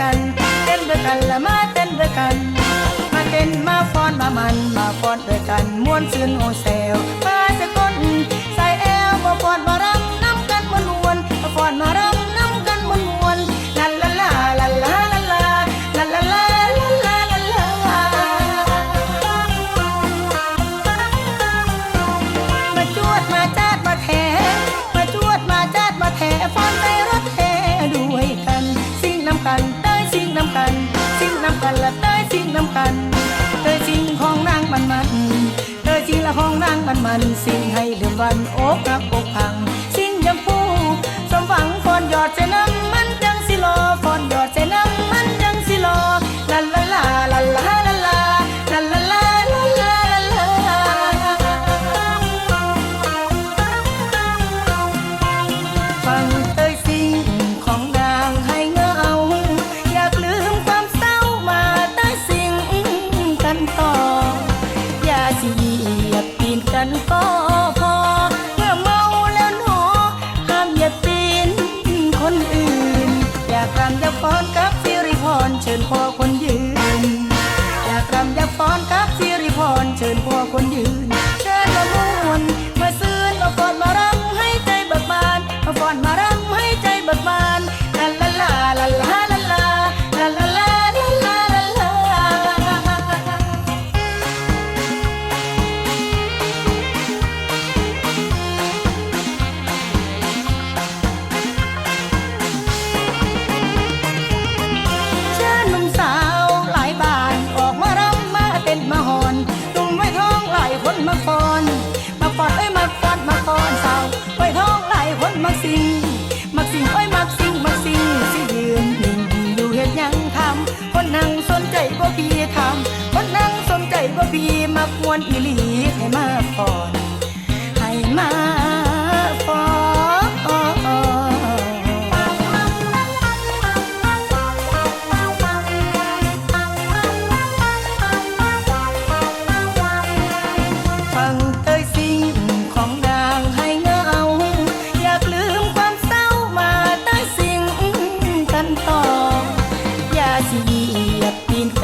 กัน เต้นด้วยกันและมาเต้นด้วยกัน มาเต้นมาฟ้อนมามันมาฟ้อนด้วยกันม้วนซื่นโอเซลมาสะกน องนางมันมันสิ่งให้เลืมวันโอกักอกพัง สิ่งยำพูสมหวังคนยอดเจนั้น กันก็พอ เมื่อเมาแล้วหนอห้ามอย่าตีนคนอื่น อยากรำอยากฟ้อนกับสิริพรเชิญพ่อคนยืน อยากรำอยากฟ้อนกับสิริพรเชิญพ่อคนยืน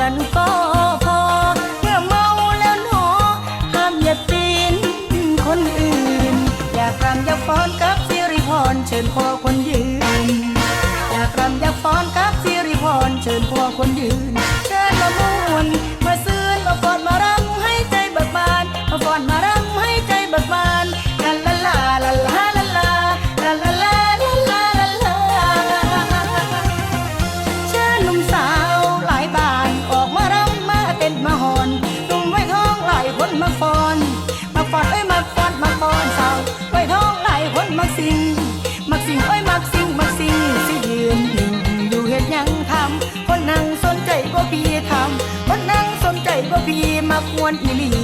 กันก็พอ เมื่อเมาแล้วหนอห้ามอย่าตีนคนอื่น อยากรำอยากฟ้อนกับสิริพรเชิญพอคนยืน อยากรำอยากฟ้อนกับสิริพรเชิญพอคนยืน เชิญละมวน one million.